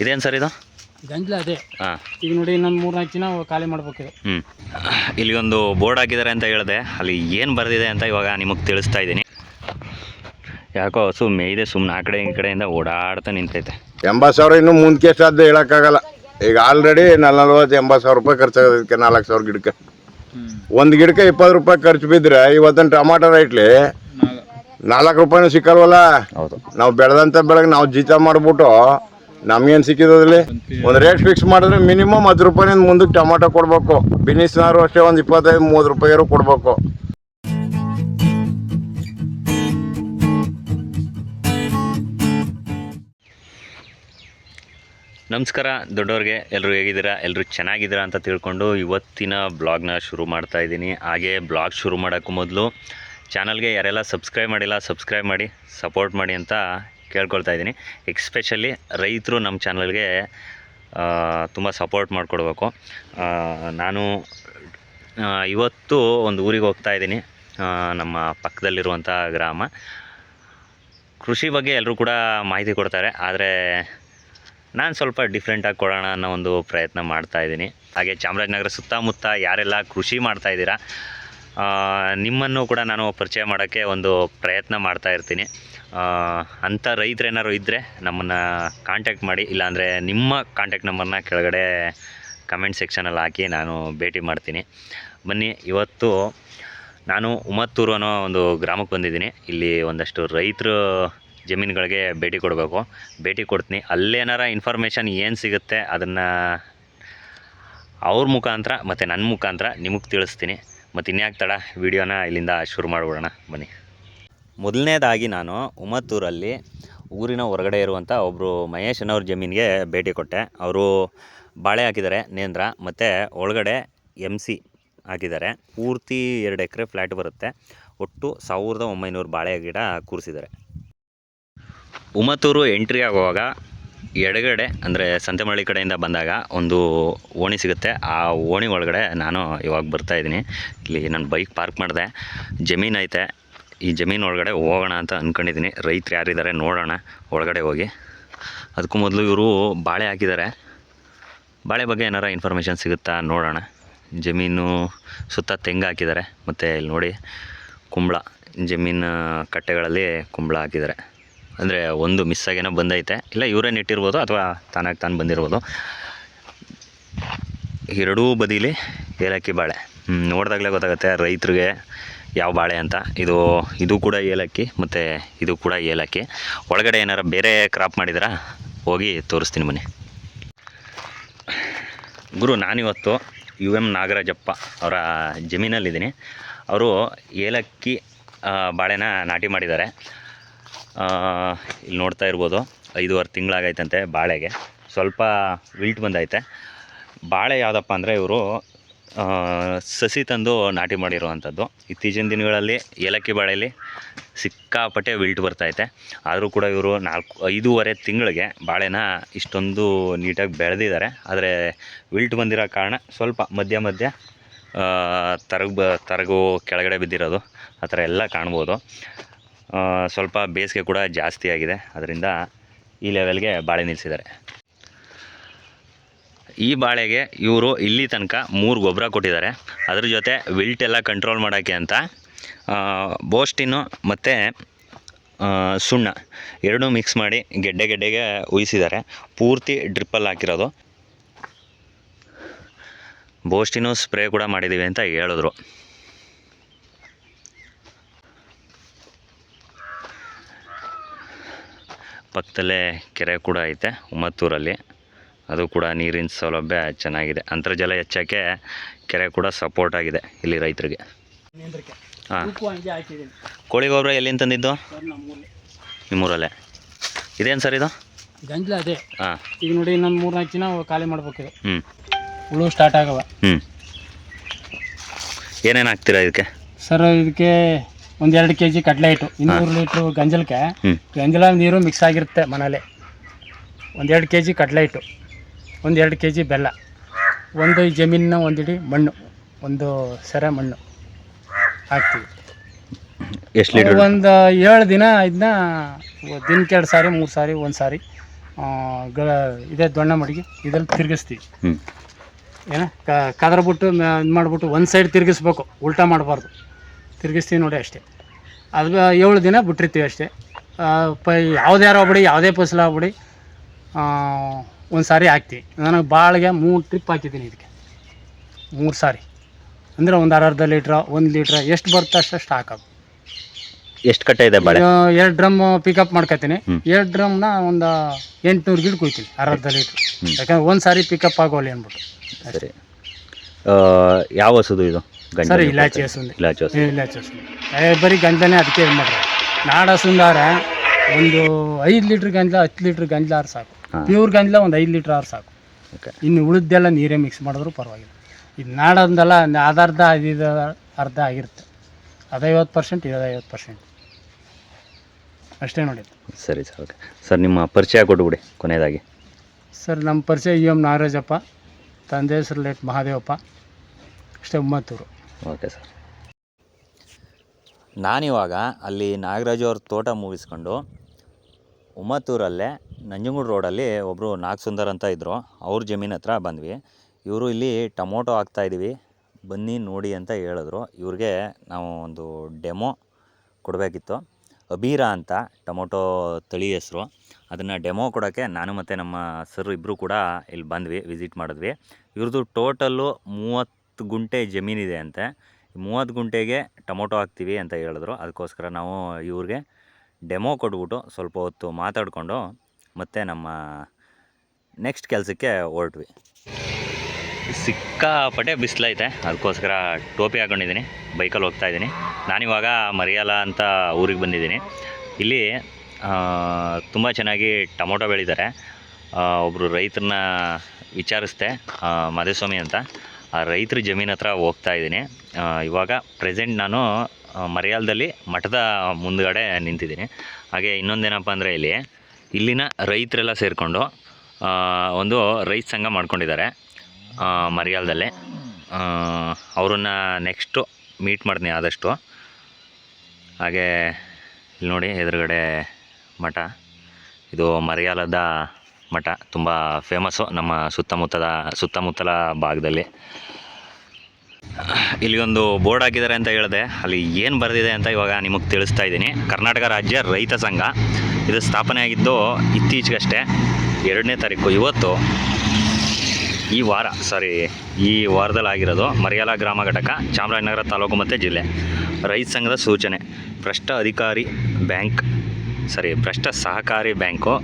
ಇದೇನು ಸರ್ ಇದು? ಗಂಜಲ ಅದೇ. ಹಾಂ. ಈಗ ನೋಡಿ ಇನ್ನೊಂದು ಮೂರು ನಾಲ್ಕು ದಿನ ಖಾಲಿ ಮಾಡ್ಬೇಕಿದೆ. ಹ್ಞೂ ಇಲ್ಲಿ ಒಂದು ಬೋರ್ಡ್ ಹಾಕಿದ್ದಾರೆ ಅಂತ ಹೇಳಿದೆ. ಅಲ್ಲಿ ಏನು ಬರೆದಿದೆ ಅಂತ ಇವಾಗ ನಿಮಗೆ ತಿಳಿಸ್ತಾ ಇದ್ದೀನಿ. ಯಾಕೋ ಹಸು ಮೇಯ್ದೆ ಸುಮ್ಮನೆ ಆ ಕಡೆ ಈ ಕಡೆಯಿಂದ ಓಡಾಡ್ತಾ ನಿಂತೈತೆ. ಎಂಬತ್ತು ಸಾವಿರ ಇನ್ನು ಮುಂದಕ್ಕೆ ಎಷ್ಟಾದ್ದು ಹೇಳೋಕ್ಕಾಗಲ್ಲ. ಈಗ ಆಲ್ರೆಡಿ ನಲ್ವತ್ತು ಎಂಬತ್ತು ಸಾವಿರ ರೂಪಾಯಿ ಖರ್ಚಾಗೋದಕ್ಕೆ ನಾಲ್ಕು ಸಾವಿರ ಗಿಡಕ್ಕೆ. ಒಂದು ಗಿಡಕ್ಕೆ ಇಪ್ಪತ್ತು ರೂಪಾಯಿ ಖರ್ಚು ಬಿದ್ದರೆ ಇವತ್ತಿನ ಟೊಮಾಟೊ ರೈಟ್ಲಿ ನಾಲ್ಕು. ರೂಪಾಯಿನೂ ಸಿಕ್ಕಲ್ವಲ್ಲ? ಹೌದು. ನಾವು ಬೆಳೆದಂಥ ಬೆಳಗ್ಗೆ ನಾವು ಜೀತ ಮಾಡಿಬಿಟ್ಟು ನಮ್ಗೇನು ಸಿಕ್ಕಿದ್ರಲ್ಲಿ ಒಂದು ರೇಟ್ ಫಿಕ್ಸ್ ಮಾಡಿದ್ರೆ ಮಿನಿಮಮ್ ಹತ್ತು ರೂಪಾಯಿನಿಂದ ಮುಂದಕ್ಕೆ ಟೊಮಾಟೊ ಕೊಡಬೇಕು. ಬಿನಿಸ್ನಾರು ಅಷ್ಟೇ ಒಂದು ಇಪ್ಪತ್ತೈದು, ಮೂವತ್ತು ರೂಪಾಯಿ ಕೊಡಬೇಕು. ನಮಸ್ಕಾರ ದೊಡ್ಡವ್ರಿಗೆ ಎಲ್ಲರೂ ಹೇಗಿದ್ದೀರಾ? ಎಲ್ಲರೂ ಚೆನ್ನಾಗಿದ್ದೀರಾ ಅಂತ ತಿಳ್ಕೊಂಡು ಇವತ್ತಿನ ಬ್ಲಾಗ್ನ ಶುರು ಮಾಡ್ತಾ ಇದ್ದೀನಿ. ಹಾಗೆ ಬ್ಲಾಗ್ ಶುರು ಮಾಡೋಕ್ಕೂ ಮೊದಲು ಚಾನಲ್ಗೆ ಯಾರೆಲ್ಲ ಸಬ್ಸ್ಕ್ರೈಬ್ ಮಾಡಿಲ್ಲ, ಸಬ್ಸ್ಕ್ರೈಬ್ ಮಾಡಿ, ಸಪೋರ್ಟ್ ಮಾಡಿ ಅಂತ ಕೇಳ್ಕೊಳ್ತಾ ಇದ್ದೀನಿ. ಎಕ್ಸ್ಪೆಷಲಿ ರೈತರು ನಮ್ಮ ಚಾನಲ್ಗೆ ತುಂಬ ಸಪೋರ್ಟ್ ಮಾಡಿಕೊಡ್ಬೇಕು. ನಾನು ಇವತ್ತು ಒಂದು ಊರಿಗೆ ಹೋಗ್ತಾ ಇದ್ದೀನಿ. ನಮ್ಮ ಪಕ್ಕದಲ್ಲಿರುವಂಥ ಗ್ರಾಮ. ಕೃಷಿ ಬಗ್ಗೆ ಎಲ್ಲರೂ ಕೂಡ ಮಾಹಿತಿ ಕೊಡ್ತಾರೆ. ಆದರೆ ನಾನು ಸ್ವಲ್ಪ ಡಿಫ್ರೆಂಟಾಗಿ ಕೊಡೋಣ ಅನ್ನೋ ಒಂದು ಪ್ರಯತ್ನ ಮಾಡ್ತಾ ಇದ್ದೀನಿ. ಹಾಗೆ ಚಾಮರಾಜನಗರ ಸುತ್ತಮುತ್ತ ಯಾರೆಲ್ಲ ಕೃಷಿ ಮಾಡ್ತಾ ಇದ್ದೀರಾ ನಿಮ್ಮನ್ನು ಕೂಡ ನಾನು ಪರಿಚಯ ಮಾಡೋಕ್ಕೆ ಒಂದು ಪ್ರಯತ್ನ ಮಾಡ್ತಾ ಇರ್ತೀನಿ. ಅಂಥ ರೈತರೇನಾರು ಇದ್ದರೆ ನಮ್ಮನ್ನು ಕಾಂಟ್ಯಾಕ್ಟ್ ಮಾಡಿ, ಇಲ್ಲಾಂದರೆ ನಿಮ್ಮ ಕಾಂಟ್ಯಾಕ್ಟ್ ನಂಬರ್ನ ಕೆಳಗಡೆ ಕಮೆಂಟ್ ಸೆಕ್ಷನಲ್ಲಿ ಹಾಕಿ ನಾನು ಭೇಟಿ ಮಾಡ್ತೀನಿ. ಬನ್ನಿ, ಇವತ್ತು ನಾನು ಉಮತ್ತೂರು ಅನ್ನೋ ಒಂದು ಗ್ರಾಮಕ್ಕೆ ಬಂದಿದ್ದೀನಿ. ಇಲ್ಲಿ ಒಂದಷ್ಟು ರೈತರು ಜಮೀನುಗಳಿಗೆ ಭೇಟಿ ಕೊಡಬೇಕು. ಭೇಟಿ ಕೊಡ್ತೀನಿ. ಅಲ್ಲೇನಾರ ಇನ್ಫಾರ್ಮೇಷನ್ ಏನು ಸಿಗುತ್ತೆ ಅದನ್ನು ಅವ್ರ ಮುಖಾಂತರ ಮತ್ತು ನನ್ನ ಮುಖಾಂತರ ನಿಮಗೆ ತಿಳಿಸ್ತೀನಿ. ಮತ್ತು ಇನ್ಯಾಕೆ ತಡ, ವಿಡಿಯೋನ ಇಲ್ಲಿಂದ ಶುರು ಮಾಡಿಬಿಡೋಣ. ಬನ್ನಿ. ಮೊದಲನೇದಾಗಿ ನಾನು ಉಮತ್ತೂರಲ್ಲಿ ಊರಿನ ಹೊರಗಡೆ ಇರುವಂಥ ಒಬ್ಬರು ಮಹೇಶನವ್ರ ಜಮೀನಿಗೆ ಭೇಟಿ ಕೊಟ್ಟೆ. ಅವರು ಬಾಳೆ ಹಾಕಿದ್ದಾರೆ, ನೇಂದ್ರ, ಮತ್ತು ಒಳಗಡೆ ಎಂ ಸಿ ಹಾಕಿದ್ದಾರೆ. ಪೂರ್ತಿ ಎರಡು ಎಕರೆ ಫ್ಲ್ಯಾಟ್ ಬರುತ್ತೆ. ಒಟ್ಟು ಸಾವಿರದ ಒಂಬೈನೂರು ಬಾಳೆ ಗಿಡ ಕೂರಿಸಿದ್ದಾರೆ. ಉಮತ್ತೂರು ಎಂಟ್ರಿ ಆಗುವಾಗ ಎಡಗಡೆ, ಅಂದರೆ ಸಂತೆಮಳ್ಳಿ ಕಡೆಯಿಂದ ಬಂದಾಗ ಒಂದು ಓಣಿ ಸಿಗುತ್ತೆ. ಆ ಓಣಿ ಒಳಗಡೆ ನಾನು ಇವಾಗ ಬರ್ತಾ ಇದ್ದೀನಿ. ಇಲ್ಲಿ ನಾನು ಬೈಕ್ ಪಾರ್ಕ್ ಮಾಡಿದೆ. ಜಮೀನು ಐತೆ. ಈ ಜಮೀನು ಒಳಗಡೆ ಹೋಗೋಣ ಅಂತ ಅಂದ್ಕೊಂಡಿದ್ದೀನಿ ರೈತರು ಯಾರಿದ್ದಾರೆ ನೋಡೋಣ, ಒಳಗಡೆ ಹೋಗಿ. ಅದಕ್ಕೂ ಮೊದಲು ಇವರು ಬಾಳೆ ಹಾಕಿದ್ದಾರೆ. ಬಾಳೆ ಬಗ್ಗೆ ಏನಾರ ಇನ್ಫಾರ್ಮೇಷನ್ ಸಿಗುತ್ತಾ ನೋಡೋಣ. ಜಮೀನು ಸುತ್ತ ತೆಂಗು ಹಾಕಿದ್ದಾರೆ. ಮತ್ತು ಇಲ್ಲಿ ನೋಡಿ ಕುಂಬಳ. ಜಮೀನು ಕಟ್ಟೆಗಳಲ್ಲಿ ಕುಂಬಳ ಹಾಕಿದ್ದಾರೆ. ಅಂದರೆ ಒಂದು ಮಿಸ್ ಆಗೇನೋ ಬಂದೈತೆ. ಇಲ್ಲ ಇವರೇ ಇಟ್ಟಿರ್ಬೋದು ಅಥವಾ ತಾನಾಗಿ ತಾನು ಬಂದಿರ್ಬೋದು? ಎರಡೂ ಬದಿಲಿ ಏಲಕ್ಕಿ ಬಾಳೆ. ನೋಡಿದಾಗಲೇ ಗೊತ್ತಾಗುತ್ತೆ ರೈತರಿಗೆ ಯಾವ ಬಾಳೆ ಅಂತ? ಇದು ಇದು ಕೂಡ ಏಲಕ್ಕಿ, ಮತ್ತು ಇದು ಕೂಡ ಏಲಕ್ಕಿ. ಒಳಗಡೆ ಏನಾರ ಬೇರೆ ಕ್ರಾಪ್ ಮಾಡಿದ್ರ? ಹೋಗಿ ತೋರಿಸ್ತೀನಿ ಮನೆ. ಗುರು, ನಾನಿವತ್ತು ಯು ಎಂ ನಾಗರಾಜಪ್ಪ ಅವರ ಜಮೀನಲ್ಲಿದ್ದೀನಿ. ಅವರು ಏಲಕ್ಕಿ ಬಾಳೆನ ನಾಟಿ ಮಾಡಿದ್ದಾರೆ. ಇಲ್ಲಿ ನೋಡ್ತಾ ಇರ್ಬೋದು, ಐದೂವರೆ ತಿಂಗಳಾಗೈತಂತೆ ಬಾಳೆಗೆ. ಸ್ವಲ್ಪ ವಿಲ್ಟ್ ಬಂದೈತೆ. ಬಾಳೆ ಯಾವುದಪ್ಪ ಅಂದರೆ ಇವರು ಸಸಿ ತಂದು ನಾಟಿ ಮಾಡಿರುವಂಥದ್ದು. ಇತ್ತೀಚಿನ ದಿನಗಳಲ್ಲಿ ಏಲಕ್ಕಿ ಬಾಳೆಯಲ್ಲಿ ಸಿಕ್ಕಾಪಟ್ಟೆ ವಿಲ್ಟ್ ಬರ್ತೈತೆ ಆದರೂ ಕೂಡ ಇವರು ನಾಲ್ಕು, ಐದೂವರೆ ತಿಂಗಳಿಗೆ ಬಾಳೆನ ಇಷ್ಟೊಂದು ನೀಟಾಗಿ ಬೆಳೆದಿದ್ದಾರೆ. ಆದರೆ ವಿಲ್ಟ್ ಬಂದಿರೋ ಕಾರಣ ಸ್ವಲ್ಪ ಮಧ್ಯ ಮಧ್ಯ ತರಗ ಬ, ತರಗು ಕೆಳಗಡೆ ಬಿದ್ದಿರೋದು. ಆ ಥರ ಎಲ್ಲ ಕಾಣ್ಬೋದು. ಸ್ವಲ್ಪ ಬೇಸಿಗೆ ಕೂಡ ಜಾಸ್ತಿ ಆಗಿದೆ. ಅದರಿಂದ ಈ ಲೆವೆಲ್ಗೆ ಬಾಳೆ ನಿಲ್ಲಿಸಿದ್ದಾರೆ ಈ ಬಾಳೆಗೆ ಇವರು ಇಲ್ಲಿ ತನಕ ಮೂರು ಗೊಬ್ಬರ ಕೊಟ್ಟಿದ್ದಾರೆ. ಅದ್ರ ಜೊತೆ ವಿಲ್ಟ್ ಎಲ್ಲ ಕಂಟ್ರೋಲ್ ಮಾಡೋಕ್ಕೆ ಅಂತ ಬೋಸ್ಟಿನ್ನು ಮತ್ತು ಸುಣ್ಣ ಎರಡೂ ಮಿಕ್ಸ್ ಮಾಡಿ ಗೆಡ್ಡೆ ಗೆಡ್ಡೆಗೆ ಉಯಿಸಿದ್ದಾರೆ. ಪೂರ್ತಿ ಡ್ರಿಪ್ಪಲ್ಲಿ ಹಾಕಿರೋದು. ಬೋಸ್ಟಿನೂ ಸ್ಪ್ರೇ ಕೂಡ ಮಾಡಿದ್ದೀವಿ ಅಂತ ಹೇಳಿದ್ರು. ಪಕ್ಕದಲ್ಲೇ ಕೆರೆ ಕೂಡ ಐತೆ, ಉಮ್ಮತ್ತೂರಲ್ಲಿ. ಅದು ಕೂಡ ನೀರಿನ ಸೌಲಭ್ಯ ಚೆನ್ನಾಗಿದೆ. ಅಂತರ್ಜಲ ಹೆಚ್ಚೋಕ್ಕೆ ಕೆರೆ ಕೂಡ ಸಪೋರ್ಟ್ ಆಗಿದೆ ಇಲ್ಲಿ ರೈತರಿಗೆ. ಹಾಂ. ಕೋಳಿ ಗೊಬ್ಬರ ಎಲ್ಲಿಂದ ತಂದಿದ್ದು? ನಿಮ್ಮೂರಲ್ಲೇ. ಇದೇನು ಸರ್ ಇದು? ಗಂಜಲ ಅದೇ. ಹಾಂ. ಈಗ ನೋಡಿ ಇನ್ನೊಂದು ಮೂರು ನಾಲ್ಕು ದಿನ ಖಾಲಿ ಮಾಡ್ಬೇಕಿದೆ. ಹ್ಞೂ ಹುಳು ಸ್ಟಾರ್ಟ್ ಆಗವ. ಹ್ಞೂ ಏನೇನು ಹಾಕ್ತೀರಾ ಇದಕ್ಕೆ? ಸರ್ ಇದಕ್ಕೆ ಒಂದು ಎರಡು ಕೆ ಜಿ ಕಡಲೆ ಇಟ್ಟು ಇನ್ನೂರು ಲೀಟ್ರು ಗಂಜಲಕ್ಕೆ. ಗಂಜಲ ನೀರು ಮಿಕ್ಸ್ ಆಗಿರುತ್ತೆ ಮನೇಲಿ. ಒಂದೆರಡು ಕೆ ಜಿ ಕಡಲೆ ಹಿಟ್ಟು. ಒಂದೆರಡು ಕೆ ಜಿ ಬೆಲ್ಲ. ಒಂದು ಜಮೀನಿನ ಒಂದಿಡಿ ಮಣ್ಣು. ಒಂದು ಸರ ಮಣ್ಣು. ಹಾಕ್ತೀವಿ. ಎಷ್ಟು ಲೀಟ್ರ್ ಒಂದು ಏಳು ದಿನ ಇದನ್ನ ದಿನಕ್ಕೆ ಎರಡು ಸಾರಿ ಮೂರು ಸಾರಿ ಒಂದು ಸಾರಿ ಗ ಇದೇ ದೊಣ್ಣೆ ಮಡಿಗೆ ಇದ್ರಲ್ಲಿ ತಿರುಗಿಸ್ತೀವಿ. ಏನು ಕದರ್ಬಿಟ್ಟು ಇದು ಮಾಡಿಬಿಟ್ಟು ಒಂದು ಸೈಡ್ ತಿರುಗಿಸ್ಬೇಕು. ಉಲ್ಟಾ ಮಾಡಬಾರ್ದು. ತಿರುಗಿಸ್ತೀವಿ ನೋಡಿ ಅಷ್ಟೇ. ಅದು ಏಳು ದಿನ ಬಿಟ್ಟಿರ್ತೀವಿ ಅಷ್ಟೇ. ಪ ಯಾವುದೇ ಆಗ್ಬಿಡಿ ಯಾವುದೇ ಫಸಲು ಆಗ್ಬಿಡಿ ಒಂದು ಸಾರಿ ಹಾಕ್ತೀವಿ ನನಗೆ ಬಾಳಿಗೆ ಮೂರು ಟ್ರಿಪ್ ಹಾಕಿದ್ದೀನಿ ಇದಕ್ಕೆ ಮೂರು ಸಾರಿ. ಅಂದರೆ ಒಂದು ಅರ್ಧ ಲೀಟ್ರ ಒಂದು ಲೀಟ್ರ ಎಷ್ಟು ಬರುತ್ತೆ ಅಷ್ಟು ಹಾಕೋದು. ಎಷ್ಟು ಕಟ್ಟೆ ಇದೆ ಬಾಳೆ? ಎರಡು ಡ್ರಮ್ ಪಿಕಪ್ ಮಾಡ್ಕೊತೀನಿ. ಎರಡು ಡ್ರಮ್ನ ಒಂದು ಎಂಟುನೂರು ಗಿಡ ಕುಯ್ತೀನಿ ಅರ್ಧ ಲೀಟ್ರ್. ಯಾಕಂದ್ರೆ ಒಂದು ಸಾರಿ ಪಿಕಪ್ ಆಗೋಲ್ಲ ಅಂದ್ಬಿಟ್ಟು ಸರಿ. ಯಾವ ಹಸುದು ಇದು? ಗಂಜಲ ಸರಿ ಇಲಾಚಿ ಹಸು ಹಸುಂದೆ. ಇಲಾಚಿ ಹಸು ಇಲಾಚಿ ಹಸು ಬರೀ ಗಂಜಲನೇ ಅದಕ್ಕೆ ಇದು ಮಾಡ್ರೆ ನಾಡ ಹಸುಂದಾರೆ ಒಂದು ಐದು ಲೀಟ್ರ್ ಗಂಜಲ ಹತ್ತು ಲೀಟ್ರ್ ಗಂಜಲ ಆರು ಸಾಕು. ಪ್ಯೂರ್ ಗಂಜಲ ಒಂದು ಐದು ಲೀಟ್ರ್ ಆರು ಸಾಕು. ಓಕೆ ಇನ್ನು ಉಳಿದೆಲ್ಲ ನೀರೇ ಮಿಕ್ಸ್ ಮಾಡಿದ್ರು ಪರವಾಗಿಲ್ಲ. ಇದು ನಾಡಂದಲ್ಲ ಅದರ್ಧ ಇದು ಅರ್ಧ ಆಗಿರುತ್ತೆ. ಅದೈವತ್ತು ಪರ್ಸೆಂಟ್ ಇದು ಐವತ್ತು ಪರ್ಸೆಂಟ್ ಅಷ್ಟೇ ನೋಡಿ. ಸರಿ ಸರ್ ಓಕೆ ಸರ್ ನಿಮ್ಮ ಪರಿಚಯ ಕೊಟ್ಬಿಡಿ ಕೊನೆಯದಾಗಿ. ಸರ್ ನಮ್ಮ ಪರಿಚಯ ಇ ಎಂ ನಾಗರಾಜಪ್ಪ ತಂದೆ ಹೆಸರು ಲೇಟ್ ಮಹಾದೇವಪ್ಪ. ಅಷ್ಟೇ ಉಮ್ಮತ್ತೂರು. ಓಕೆ ಸರ್ ನಾನಿವಾಗ ಅಲ್ಲಿ ನಾಗರಾಜು ಅವ್ರ ತೋಟ ಮುಗಿಸ್ಕೊಂಡು ಉಮ್ಮತ್ತೂರಲ್ಲೇ ನಂಜನಗೂಡು ರೋಡಲ್ಲಿ ಒಬ್ಬರು ನಾಗಸುಂದರ್ ಅಂತ ಇದ್ದರು ಅವ್ರ ಜಮೀನ್ ಹತ್ರ ಬಂದ್ವಿ. ಇವರು ಇಲ್ಲಿ ಟೊಮೊಟೊ ಹಾಕ್ತಾಯಿದ್ದೀವಿ ಬನ್ನಿ, ನೋಡಿ ಅಂತ ಹೇಳಿದ್ರು. ಇವ್ರಿಗೆ ನಾವು ಒಂದು ಡೆಮೋ ಕೊಡಬೇಕಿತ್ತು. ಅಬೀರಾ ಅಂತ ಟೊಮೊಟೊ ತಳಿ ಹೆಸರು. ಅದನ್ನು ಡೆಮೋ ಕೊಡೋಕ್ಕೆ ನಾನು ಮತ್ತು ನಮ್ಮ ಸರ್ ಇಬ್ಬರು ಕೂಡ ಇಲ್ಲಿ ಬಂದ್ವಿ, ವಿಸಿಟ್ ಮಾಡಿದ್ವಿ. ಇವ್ರದ್ದು ಟೋಟಲ್ಲು ಮೂವತ್ತು ಗುಂಟೆ ಜಮೀನಿದೆ ಅಂತೆ. ಮೂವತ್ತು ಗುಂಟೆಗೆ ಟೊಮೊಟೊ ಹಾಕ್ತೀವಿ ಅಂತ ಹೇಳಿದ್ರು. ಅದಕ್ಕೋಸ್ಕರ ನಾವು ಇವ್ರಿಗೆ ಡೆಮೋ ಕೊಟ್ಬಿಟ್ಟು ಸ್ವಲ್ಪ ಹೊತ್ತು ಮಾತಾಡಿಕೊಂಡು ಮತ್ತೆ ನಮ್ಮ ನೆಕ್ಸ್ಟ್ ಕೆಲಸಕ್ಕೆ ಹೊರಟ್ವಿ. ಸಿಕ್ಕಾಪಟ್ಟೆ ಬಿಸಿಲೈತೆ ಅದಕ್ಕೋಸ್ಕರ ಟೋಪಿ ಹಾಕೊಂಡಿದ್ದೀನಿ. ಬೈಕಲ್ಲಿ ಹೋಗ್ತಾ ಇದ್ದೀನಿ. ನಾನಿವಾಗ ಮರಿಯಾಲ ಅಂತ ಊರಿಗೆ ಬಂದಿದ್ದೀನಿ. ಇಲ್ಲಿ ತುಂಬ ಚೆನ್ನಾಗಿ ಟೊಮೊಟೊ ಬೆಳೀತಾರೆ. ಒಬ್ಬರು ರೈತರನ್ನ ವಿಚಾರಿಸ್ದೆ ಮಾಧೇಸ್ವಾಮಿ ಅಂತ. ಆ ರೈತರ ಜಮೀನ್ ಹತ್ರ ಹೋಗ್ತಾ ಇದ್ದೀನಿ. ಇವಾಗ ಪ್ರೆಸೆಂಟ್ ನಾನು ಮರಿಯಾಲದಲ್ಲಿ ಮಠದ ಮುಂದ್ಗಡೆ ನಿಂತಿದ್ದೀನಿ. ಹಾಗೆ ಇನ್ನೊಂದೇನಪ್ಪ ಅಂದರೆ ಇಲ್ಲಿ, ಇಲ್ಲಿನ ರೈತರೆಲ್ಲ ಸೇರಿಕೊಂಡು ಒಂದು ರೈತ ಸಂಘ ಮಾಡ್ಕೊಂಡಿದ್ದಾರೆ ಮರೆಯಾಲದಲ್ಲಿ ಅವರನ್ನು ನೆಕ್ಸ್ಟು ಮೀಟ್ ಮಾಡ್ತೀನಿ ಆದಷ್ಟು. ಹಾಗೆ ಇಲ್ಲಿ ನೋಡಿ ಎದುರುಗಡೆ ಮಠ. ಇದು ಮರಿಯಾಲದ ಮಠ, ತುಂಬ ಫೇಮಸ್ಸು ನಮ್ಮ ಸುತ್ತಮುತ್ತದ, ಸುತ್ತಮುತ್ತಲ ಭಾಗದಲ್ಲಿ. ಇಲ್ಲಿ ಒಂದು ಬೋರ್ಡ್ ಹಾಕಿದ್ದಾರೆ ಅಂತ ಹೇಳಿದೆ. ಅಲ್ಲಿ ಏನು ಬರೆದಿದೆ ಅಂತ ಇವಾಗ ನಿಮಗೆ ತಿಳಿಸ್ತಾ ಇದ್ದೀನಿ. ಕರ್ನಾಟಕ ರಾಜ್ಯ ರೈತ ಸಂಘ. ಇದು ಸ್ಥಾಪನೆ ಆಗಿದ್ದು ಇತ್ತೀಚೆಗಷ್ಟೇ ಎರಡನೇ ತಾರೀಕು. ಇವತ್ತು ಈ ವಾರ ಸಾರಿ ಈ ವಾರದಲ್ಲಿ ಆಗಿರೋದು ಮರಿಯಾಲ ಗ್ರಾಮ ಘಟಕ, ಚಾಮರಾಜನಗರ ತಾಲೂಕು ಮತ್ತು ಜಿಲ್ಲೆ. ರೈತ ಸಂಘದ ಸೂಚನೆ. ಭ್ರಷ್ಟ ಅಧಿಕಾರಿ ಬ್ಯಾಂಕ್ ಸಾರಿ ಭ್ರಷ್ಟ ಸಹಕಾರಿ ಬ್ಯಾಂಕು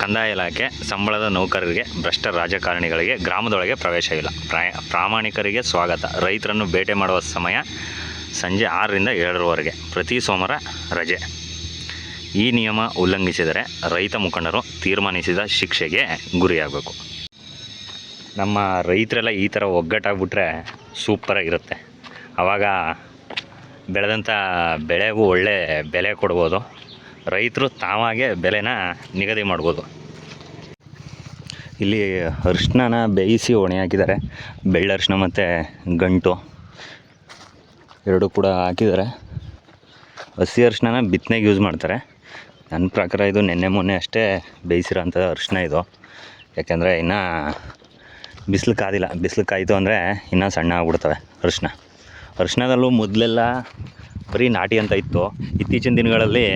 ಕಂದಾಯ ಇಲಾಖೆ, ಸಂಬಳದ ನೌಕರರಿಗೆ, ಭ್ರಷ್ಟ ರಾಜಕಾರಣಿಗಳಿಗೆ ಗ್ರಾಮದೊಳಗೆ ಪ್ರವೇಶವಿಲ್ಲ ಪ್ರಾಯ, ಪ್ರಾಮಾಣಿಕರಿಗೆ ಸ್ವಾಗತ. ರೈತರನ್ನು ಭೇಟೆ ಮಾಡುವ ಸಮಯ ಸಂಜೆ ಆರರಿಂದ ಏಳರವರೆಗೆ. ಪ್ರತಿ ಸೋಮವಾರ ರಜೆ. ಈ ನಿಯಮ ಉಲ್ಲಂಘಿಸಿದರೆ ರೈತ ಮುಖಂಡರು ತೀರ್ಮಾನಿಸಿದ ಶಿಕ್ಷೆಗೆ ಗುರಿಯಾಗಬೇಕು. ನಮ್ಮ ರೈತರೆಲ್ಲ ಈ ಥರ ಒಗ್ಗಟ್ಟಾಗ್ಬಿಟ್ರೆ ಸೂಪರಾಗಿರುತ್ತೆ ಆವಾಗ ಬೆಳೆದಂಥ ಬೆಳೆಗೂ ಒಳ್ಳೆ ಬೆಲೆ ಕೊಡ್ಬೋದು. ರೈತರು ತಾವಾಗೆ ಬೆಲೆನ ನಿಗದಿ ಮಾಡ್ಬೋದು. ಇಲ್ಲಿ ಅರಿಶಿನ ಬೇಯಿಸಿ ಒಣೆ ಹಾಕಿದ್ದಾರೆ. ಬೆಳ್ಳರಿಶಿನ ಮತ್ತು ಗಂಟು ಎರಡು ಕೂಡ ಹಾಕಿದ್ದಾರೆ. ಹಸಿ ಅರಿಶಿನ ಬಿತ್ತನೆಗೆ ಯೂಸ್ ಮಾಡ್ತಾರೆ. ನನ್ನ ಪ್ರಕಾರ ಇದು ನಿನ್ನೆ ಮೊನ್ನೆ ಅಷ್ಟೇ ಬೇಯಿಸಿರೋಂಥ ಅರಿಶಿನ ಇದು. ಯಾಕೆಂದರೆ ಇನ್ನು ಬಿಸಿಲು ಕಾದಿಲ್ಲ. ಬಿಸಿಲು ಕಾಯಿತು ಅಂದರೆ ಇನ್ನೂ ಸಣ್ಣ ಆಗ್ಬಿಡ್ತವೆ ಅರಿಶಿನ ಅರಿಶಿನದಲ್ಲೂ ಮೊದಲೆಲ್ಲ ಬರೀ ನಾಟಿ ಅಂತ ಇತ್ತು. ಇತ್ತೀಚಿನ ದಿನಗಳಲ್ಲಿ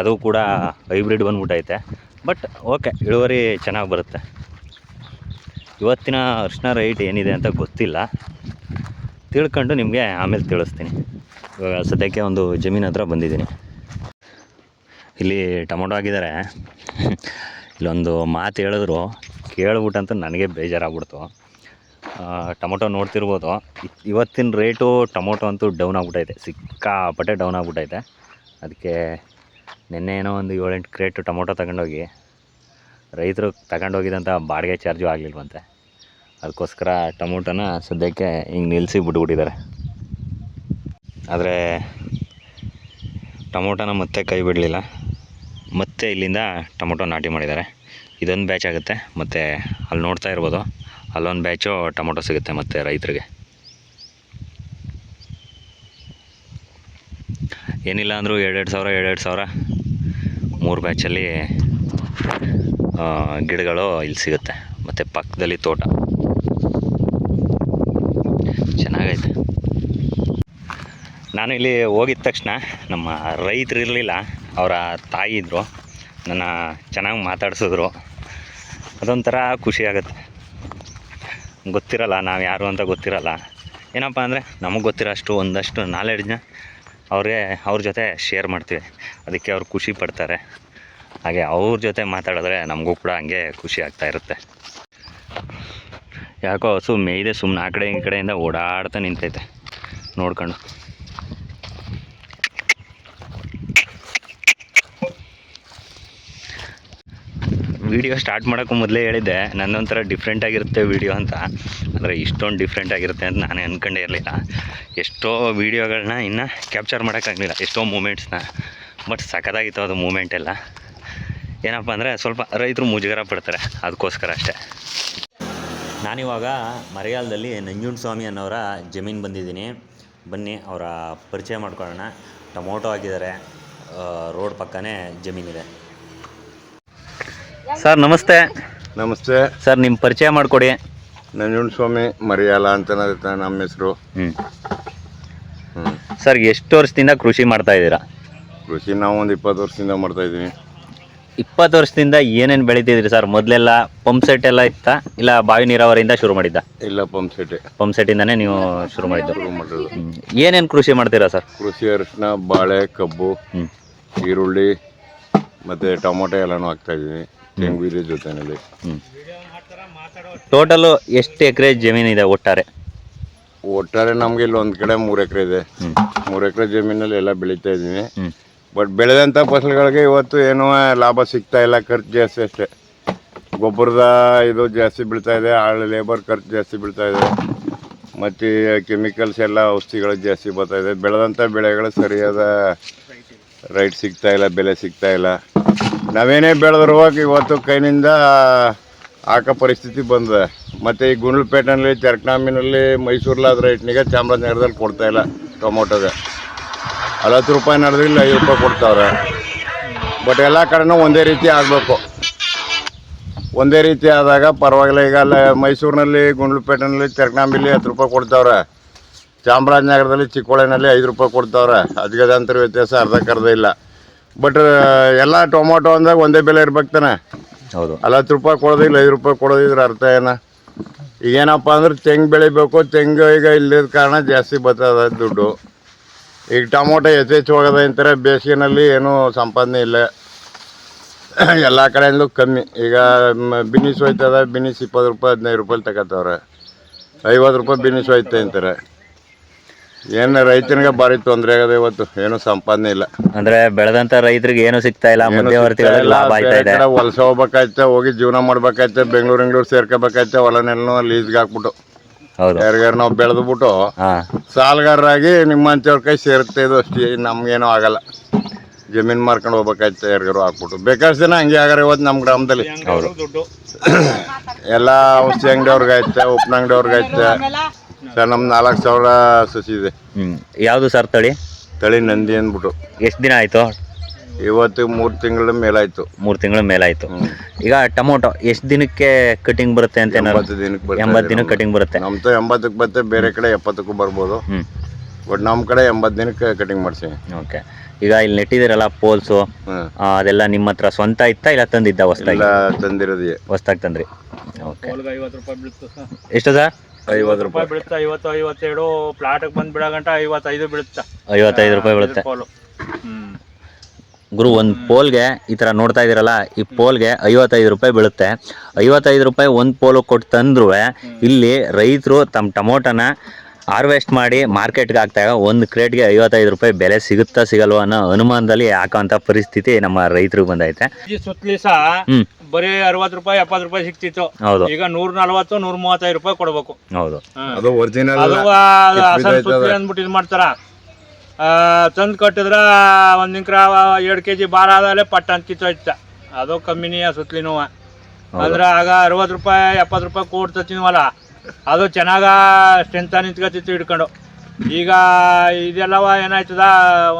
ಅದು ಕೂಡ ಹೈಬ್ರಿಡ್ ಬಂದ್ಬಿಟ್ಟೈತೆ ಬಟ್ ಓಕೆ ಇಳುವರಿ ಚೆನ್ನಾಗಿ ಬರುತ್ತೆ. ಇವತ್ತಿನ ಅರ್ಶಿನ ರೇಟ್ ಏನಿದೆ ಅಂತ ಗೊತ್ತಿಲ್ಲ. ತಿಳ್ಕೊಂಡು ನಿಮಗೆ ಆಮೇಲೆ ತಿಳಿಸ್ತೀನಿ. ಇವಾಗ ಸದ್ಯಕ್ಕೆ ಒಂದು ಜಮೀನು ಹತ್ರ ಬಂದಿದ್ದೀನಿ. ಇಲ್ಲಿ ಟೊಮೊಟೊ ಹಾಕಿದ್ದಾರೆ. ಇಲ್ಲೊಂದು ಮಾತು ಹೇಳಿದ್ರು, ಕೇಳ್ಬಿಟ್ಟಂತೂ ನನಗೆ ಬೇಜಾರಾಗ್ಬಿಡ್ತು. ಟೊಮೊಟೊ ನೋಡ್ತಿರ್ಬೋದು. ಇವತ್ತಿನ ರೇಟು ಟೊಮೊಟೊ ಅಂತೂ ಡೌನ್ ಆಗ್ಬಿಟ್ಟೈತೆ ಸಿಕ್ಕಾಪಟ್ಟೆ ಡೌನ್ ಆಗ್ಬಿಟ್ಟೈತೆ ಅದಕ್ಕೆ ನಿನ್ನೆ ಏನೋ ಒಂದು ಏಳೆಂಟು ಕ್ರೇಟು ಟೊಮೊಟೊ ತಗೊಂಡೋಗಿ, ರೈತರು ತಗೊಂಡೋಗಿದ್ದಂಥ ಬಾಡಿಗೆ ಚಾರ್ಜು ಆಗಲಿಲ್ವಂತೆ. ಅದಕ್ಕೋಸ್ಕರ ಟೊಮೊಟೊನ ಸದ್ಯಕ್ಕೆ ಹಿಂಗೆ ನಿಲ್ಲಿಸಿ ಬಿಟ್ಬಿಟ್ಟಿದ್ದಾರೆ. ಆದರೆ ಟೊಮೊಟೊನ ಮತ್ತೆ ಕೈ ಬಿಡಲಿಲ್ಲ. ಮತ್ತೆ ಇಲ್ಲಿಂದ ಟೊಮೊಟೊ ನಾಟಿ ಮಾಡಿದ್ದಾರೆ. ಇದೊಂದು ಬ್ಯಾಚ್ ಆಗುತ್ತೆ, ಮತ್ತು ಅಲ್ಲಿ ನೋಡ್ತಾ ಇರ್ಬೋದು. ಅಲ್ಲೊಂದು ಬ್ಯಾಚು ಟೊಮೊಟೊ ಸಿಗುತ್ತೆ ಮತ್ತು ರೈತರಿಗೆ. ಏನಿಲ್ಲ ಅಂದರೂ ಎರಡೆರಡು ಸಾವಿರ ಎರಡೆರಡು ಸಾವಿರ ಮೂರು ಬ್ಯಾಚಲ್ಲಿ ಗಿಡಗಳು ಇಲ್ಲಿ ಸಿಗುತ್ತೆ. ಮತ್ತು ಪಕ್ಕದಲ್ಲಿ ತೋಟ. ಚೆನ್ನಾಗೈತೆ. ನಾನು ಇಲ್ಲಿ ಹೋಗಿದ ತಕ್ಷಣ ನಮ್ಮ ರೈತರು ಇರಲಿಲ್ಲ, ಅವರ ತಾಯಿ ಇದ್ದರು ನನ್ನ ಚೆನ್ನಾಗಿ ಮಾತಾಡಿಸಿದ್ರು. ಅದೊಂಥರ ಖುಷಿ ಆಗುತ್ತೆ. ಗೊತ್ತಿರಲ್ಲ ನಾವು ಯಾರು ಅಂತ ಗೊತ್ತಿರಲ್ಲ. ಏನಪ್ಪ ಅಂದರೆ ನಮಗೆ ಗೊತ್ತಿರೋ ಅಷ್ಟು ಒಂದಷ್ಟು ನಾಲೆಡ್ಜ್ನ ಅವ್ರಿಗೆ ಅವ್ರ ಜೊತೆ ಶೇರ್ ಮಾಡ್ತೀವಿ. ಅದಕ್ಕೆ ಅವ್ರು ಖುಷಿ ಪಡ್ತಾರೆ. ಹಾಗೆ ಅವ್ರ ಜೊತೆ ಮಾತಾಡಿದ್ರೆ ನಮಗೂ ಕೂಡ ಹಂಗೆ ಖುಷಿ ಆಗ್ತಾ ಇರುತ್ತೆ. ಯಾಕೋ ಹಸು ಮೇಯ್ದೆ ಸುಮ್ಮನೆ ಆ ಕಡೆ ಈ ಕಡೆಯಿಂದ ಓಡಾಡ್ತಾ ನಿಂತೈತೆ. ನೋಡ್ಕೊಂಡು. ವಿಡಿಯೋ ಸ್ಟಾರ್ಟ್ ಮಾಡೋಕ್ಕೂ ಮೊದಲೇ ಹೇಳಿದ್ದೆ, ನನ್ನೊಂಥರ ಡಿಫ್ರೆಂಟ್ ಆಗಿರುತ್ತೆ ವಿಡಿಯೋ ಅಂತ. ಅಂದರೆ ಇಷ್ಟೊಂದು ಡಿಫ್ರೆಂಟ್ ಆಗಿರುತ್ತೆ ಅಂತ ನಾನೇ ಅಂದ್ಕೊಂಡೇ ಇರಲಿಲ್ಲ. ಎಷ್ಟೋ ವಿಡಿಯೋಗಳನ್ನ ಇನ್ನೂ ಕ್ಯಾಪ್ಚರ್ ಮಾಡೋಕ್ಕಾಗಲಿಲ್ಲ ಎಷ್ಟೋ ಮೂಮೆಂಟ್ಸ್ನ ಬಟ್ ಸಖತ್ತಾಗಿತ್ತು ಅದು ಮೂಮೆಂಟ್ ಎಲ್ಲ. ಏನಪ್ಪ ಅಂದರೆ ಸ್ವಲ್ಪ ರೈತರು ಮುಜುಗರ ಪಡ್ತಾರೆ ಅದಕ್ಕೋಸ್ಕರ ಅಷ್ಟೇ. ನಾನಿವಾಗ ಮರೆಗಾಲದಲ್ಲಿ ನಂಜುಂಡ ಸ್ವಾಮಿ ಅನ್ನೋರ ಜಮೀನು ಬಂದಿದ್ದೀನಿ. ಬನ್ನಿ, ಅವರ ಪರಿಚಯ ಮಾಡ್ಕೊಳ್ಳೋಣ. ಟೊಮೊಟೊ ಹಾಕಿದ್ದಾರೆ ರೋಡ್ ಪಕ್ಕನೇ ಜಮೀನಿದೆ. ಸರ್ ನಮಸ್ತೆ. ನಮಸ್ತೆ. ಸರ್ ನಿಮ್ಮ ಪರಿಚಯ ಮಾಡಿಕೊಡಿ. ನಂಜುಂಡಸ್ವಾಮಿ ಮರಿಯಾಲ ಅಂತ ನಮ್ಮ ಹೆಸರು. ಹ್ಞೂ ಸರ್ ಎಷ್ಟು ವರ್ಷದಿಂದ ಕೃಷಿ ಮಾಡ್ತಾ ಇದ್ದೀರಾ? ಕೃಷಿ ನಾವು ಒಂದು ಇಪ್ಪತ್ತು ವರ್ಷದಿಂದ ಮಾಡ್ತಾ ಇದ್ದೀವಿ. ಇಪ್ಪತ್ತು ವರ್ಷದಿಂದ ಏನೇನು ಬೆಳಿತಿದ್ರಿ ಸರ್? ಮೊದಲೆಲ್ಲ ಪಂಪ್ ಸೆಟ್ ಎಲ್ಲ ಇತ್ತಾ? ಇಲ್ಲ ಬಾವಿ ನೀರಾವರಿಯಿಂದ ಶುರು ಮಾಡಿದ್ದ? ಇಲ್ಲ ಪಂಪ್ ಸೆಟ್. ಪಂಪ್ ಸೆಟ್ಟಿಂದನೇ ನೀವು ಶುರು ಮಾಡಿದ್ದು? ಮಾಡೋದು ಏನೇನು ಕೃಷಿ ಮಾಡ್ತೀರಾ ಸರ್? ಕೃಷಿ ಅರಿಶಿನ ಬಾಳೆ ಕಬ್ಬು ಈರುಳ್ಳಿ ಮತ್ತು ಟೊಮೊಟೊ ಎಲ್ಲನೂ ಹಾಕ್ತಾ ಜೊತೆಯಲ್ಲಿ. ಹ್ಞೂ ಟೋಟಲು ಎಷ್ಟು ಎಕರೆ ಜಮೀನಿದೆ ಒಟ್ಟಾರೆ? ಒಟ್ಟಾರೆ ನಮ್ಗೆ ಇಲ್ಲಿ ಒಂದ್ ಕಡೆ ಮೂರ್ ಎಕರೆ ಇದೆ. ಮೂರ್ ಎಕರೆ ಜಮೀನಲ್ಲಿ ಎಲ್ಲ ಬೆಳೀತಾ ಇದೀನಿ ಬಟ್ ಬೆಳೆದಂತ ಫಸಲುಗಳಿಗೆ ಇವತ್ತು ಏನೂ ಲಾಭ ಸಿಗ್ತಾ ಇಲ್ಲ ಖರ್ಚು ಜಾಸ್ತಿ ಅಷ್ಟೇ. ಗೊಬ್ಬರದ ಇದು ಜಾಸ್ತಿ ಬೀಳ್ತಾ ಇದೆ ಆಳು ಲೇಬರ್ ಖರ್ಚು ಜಾಸ್ತಿ ಬೀಳ್ತಾ ಇದೆ. ಮತ್ತು ಕೆಮಿಕಲ್ಸ್ ಎಲ್ಲ ಔಷಧಿಗಳು ಜಾಸ್ತಿ ಬರ್ತಾ ಇದೆ. ಬೆಳೆದಂಥ ಬೆಳೆಗಳು ಸರಿಯಾದ ರೈಟ್ ಸಿಗ್ತಾ ಇಲ್ಲ ಬೆಲೆ ಸಿಗ್ತಾ ಇಲ್ಲ. ನಾವೇನೇ ಬೆಳೆದ್ರು ಇವತ್ತು ಕೈನಿಂದ ಹಾಕೋ ಪರಿಸ್ಥಿತಿ ಬಂದಿದೆ ಮತ್ತು ಈ ಗುಂಡ್ಲುಪೇಟೆನಲ್ಲಿ ಚರ್ಕನಾಮಿನಲ್ಲಿ ಮೈಸೂರಲ್ಲಾದ ರೇಟ್ನಿಗೆ ಚಾಮರಾಜನಗರದಲ್ಲಿ ಕೊಡ್ತಾ ಇಲ್ಲ ಟೊಮೊಟೊಗೆ. ಹತ್ತು ರೂಪಾಯಿ ನಡೆದ್ರೆ ಇಲ್ಲ ಐದು ರೂಪಾಯಿ ಕೊಡ್ತಾವ್ರೆ. ಬಟ್ ಎಲ್ಲ ಕಡೆನೂ ಒಂದೇ ರೀತಿ ಆಗಬೇಕು. ಒಂದೇ ರೀತಿ ಆದಾಗ ಪರವಾಗಿಲ್ಲ, ಈಗ ಅಲ್ಲ ಮೈಸೂರಿನಲ್ಲಿ ಗುಂಡ್ಲುಪೇಟೆನಲ್ಲಿ ಚರ್ಕನಾಂಬಿಲಿ ಹತ್ತು ರೂಪಾಯಿ ಕೊಡ್ತಾವ್ರೆ. ಚಾಮರಾಜನಗರದಲ್ಲಿ ಚಿಕ್ಕೋಳೆನಲ್ಲಿ ಐದು ರೂಪಾಯಿ ಕೊಡ್ತಾವ್ರೆ. ಅದ್ಗದಂತರ ವ್ಯತ್ಯಾಸ ಅರ್ಧಕ್ಕರ್ಧ ಇಲ್ಲ. ಬಟ್ ಎಲ್ಲ ಟೊಮೊಟೊ ಅಂದಾಗ ಒಂದೇ ಬೆಲೆ ಇರ್ಬೇಕು ತಾನೆ. ಹೌದು. ಹತ್ತು ರೂಪಾಯಿ ಕೊಡೋದಿಲ್ಲ ಐದು ರೂಪಾಯಿ ಕೊಡೋದಿದ್ರೆ ಅರ್ಥ ಏನ? ಈಗೇನಪ್ಪ ಅಂದ್ರೆ ತೆಂಗು ಬೆಳಿಬೇಕು ತೆಂಗು ಈಗ ಇಲ್ಲದ ಕಾರಣ ಜಾಸ್ತಿ ಬರ್ತದ ದುಡ್ಡು. ಈಗ ಟೊಮೊಟೊ ಹೆಚ್ಚೆಚ್ಚು ಹೋಗದ ಅಂತಾರೆ ಬೇಸಿಗೆನಲ್ಲಿ ಏನೂ ಸಂಪಾದನೆ ಇಲ್ಲ. ಎಲ್ಲ ಕಡೆಯಿಂದಲೂ ಕಮ್ಮಿ. ಈಗ ಬಿನಿಸ್ ಹೋಯ್ತದ ಬಿನಿಸ್ ಇಪ್ಪತ್ತು ರೂಪಾಯಿ ಹದಿನೈದು ರೂಪಾಯಿ ತಗೋತವ್ರೆ. ಐವತ್ತು ರೂಪಾಯಿ ಬಿನಿಸ್ ಹೋಯ್ತೆ ಅಂತಾರೆ. ಏನು ರೈತನಿಗೆ ಭಾರಿ ತೊಂದರೆ ಆಗದೆ ಇವತ್ತು? ಏನು ಸಂಪಾದನೆ ಇಲ್ಲ. ಅಂದ್ರೆ ಬೆಳೆದಂತ ರೈತರಿಗೆ ಏನು ಸಿಗ್ತಾ ಇಲ್ಲ ಮಧ್ಯವರ್ತಿಗಳಿಗೆ ಲಾಭ ಆಯ್ತಾ ಬೇರೆ ಇದೆ. ವಲಸೆ ಹೋಗ್ಬೇಕಾಯ್ತೆ ಹೋಗಿ ಜೀವನ ಮಾಡ್ಬೇಕಾಯ್ತ ಬೆಂಗಳೂರು ಬೆಂಗಳೂರು ಸೇರ್ಕೋಬೇಕಾಯ್ತ ಹೊಲನೆಲ್ಲ ಲೀಸ್ಗೆ ಹಾಕ್ಬಿಟ್ಟು. ಹೌದು. ಯಾರಿಗಾರು ನಾವು ಬೆಳೆದ್ಬಿಟ್ಟು ಸಾಲಗಾರರಾಗಿ ನಿಮ್ಮಂಥವ್ರ ಕೈ ಸೇರುತ್ತೆ ಇದು ಅಷ್ಟೇ ನಮ್ಗೇನು ಆಗಲ್ಲ. ಜಮೀನ್ ಮಾರ್ಕೊಂಡು ಹೋಗ್ಬೇಕಾಯ್ತು ಯಾರಿಗಾರು ಹಾಕ್ಬಿಟ್ಟು. ಬೇಕಾದಷ್ಟು ಜನ ಹಂಗೆ ಆಗಾರ ಇವತ್ತು ನಮ್ಮ ಗ್ರಾಮದಲ್ಲಿ. ಎಲ್ಲ ಔಷಧಿ ಅಂಗಡಿಯವ್ರಿಗೈತೆ ಉಪ್ಪಿನ ಅಂಗಡಿಯವ್ರಿಗೈತೆ ಸರ್ ನಮ್ಮ ನಾಲ್ಕು ಸಾವಿರ ಸಸಿ ಇದೆ. ಹ್ಮ್. ಯಾವುದು ಸರ್ ತಳಿ? ತಳಿ ನಂದಿ ಅಂದ್ಬಿಟ್ಟು. ಎಷ್ಟು ದಿನ ಆಯ್ತು? ಇವತ್ತು ಮೂರು ತಿಂಗಳ ಮೇಲಾಯ್ತು. ಮೂರು ತಿಂಗಳ ಮೇಲಾಯ್ತು. ಈಗ ಟೊಮೊಟೊ ಎಷ್ಟು ದಿನಕ್ಕೆ ಕಟಿಂಗ್ ಬರುತ್ತೆ ಅಂತ ಏನಾರು ಎಂಬತ್ತು ದಿನಕ್ಕೆ ಎಂಬತ್ತು ದಿನಕ್ಕೆ ಕಟಿಂಗ್ ಬರುತ್ತೆ. ನಮ್ದು ಎಂಬತ್ತಕ್ಕೆ ಬರುತ್ತೆ ಬೇರೆ ಕಡೆ ಎಪ್ಪತ್ತಕ್ಕೂ ಬರ್ಬೋದು. ಹ್ಮ್. ಬಟ್ ನಮ್ಮ ಕಡೆ ಎಂಬತ್ತು ದಿನಕ್ಕೆ ಕಟಿಂಗ್ ಮಾಡ್ತೀವಿ ಓಕೆ. ಈಗ ಇಲ್ಲಿ ನೆಟ್ಟಿದ್ದೀರಲ್ಲ ಪೋಲ್ಸು ಅದೆಲ್ಲ ನಿಮ್ಮ ಹತ್ರ ಸ್ವಂತ ಇತ್ತಾ ಇಲ್ಲ ತಂದಿದ್ದ ಹೊಸ್ದಾಗಿ? ತಂದಿರೋದು ಹೊಸ್ದಾಗಿ ತಂದ್ರಿ. ಓಕೆ. ಎಷ್ಟು ಸರ್? ಐವತ್ತು ರೂಪಾಯಿ ಬೀಳುತ್ತೆ ಐವತ್ತು ಐವತ್ತೆರಡು ಪ್ಲಾಟಿಗೆ ಬಂದು ಬಿಡಗಂಟ ಐವತ್ತೈದು ಬೀಳುತ್ತೆ ಐವತ್ತೈದು ರೂಪಾಯಿ ಬೀಳುತ್ತೆ ಪೋಲು ಗುರು ಒಂದು ಪೋಲ್ಗೆ ಈ ತರ ನೋಡ್ತಾ ಇದೀರಲ್ಲ ಈ ಪೋಲ್ಗೆ ಐವತ್ತೈದು ರೂಪಾಯಿ ಬೀಳುತ್ತೆ ಐವತ್ತೈದು ರೂಪಾಯಿ ಒಂದು ಪೋಲು ಕೊಟ್ಟು ತಂದ್ರು ಇಲ್ಲಿ ರೈತರು ತಮ್ಮ ಟೊಮೊಟೊನ ಹಾರ್ವೆಸ್ಟ್ ಮಾಡಿ ಮಾರ್ಕೆಟ್ಗೆ ಹಾಕ್ದಾಗ ಒಂದು ಕ್ರೇಟ್ಗೆ ಐವತ್ತೈದು ರೂಪಾಯಿ ಬೆಲೆ ಸಿಗುತ್ತಾ ಸಿಗಲ್ವಾ ಅನ್ನೋ ಅನುಮಾನದಲ್ಲಿ ಹಾಕೋಂಥ ಪರಿಸ್ಥಿತಿ ನಮ್ಮ ರೈತರಿಗೆ ಬಂದೈತೆ. ಸುತ್ತಲೂ ಸಹ ಬರೀ ಅರವತ್ತು ರೂಪಾಯಿ ಎಪ್ಪತ್ತು ರೂಪಾಯಿ ಸಿಕ್ತಿತ್ತು. ಹೌದು. ಈಗ ನೂರ ನಲ್ವತ್ತು ನೂರ ಮೂವತ್ತೈದು ರೂಪಾಯಿ ಕೊಡ್ಬೇಕು. ಹೌದು. ಅದು ಒರಿಜಿನಲ್ ಹಸನ್ ಅಂದ್ಬಿಟ್ಟು ಇದು ಮಾಡ್ತಾರ? ತಂದು ಕಟ್ಟಿದ್ರ ಒಂದ್ ಇಂಕ್ರ ಎರಡು ಕೆ ಜಿ ಬಾರ ಆದಲ್ಲೇ ಪಟ್ಟ ಅಂತ ಇತ್ತ ಅದು ಕಮ್ಮಿನಿಯ ಸುತ್ತಲಿನೂ ಅಂದ್ರ ಆಗ ಅರವತ್ತು ರೂಪಾಯಿ ಎಪ್ಪತ್ತು ರೂಪಾಯಿ ಕೊಡ್ತಿದ್ವಲ್ಲ ಅದು ಚೆನ್ನಾಗ ಸ್ಟ್ರೆಂತ ನಿಂತ್ಕೊತಿತ್ತು ಹಿಡ್ಕೊಂಡು. ಈಗ ಇದೆಲ್ಲವ ಏನಾಯ್ತದ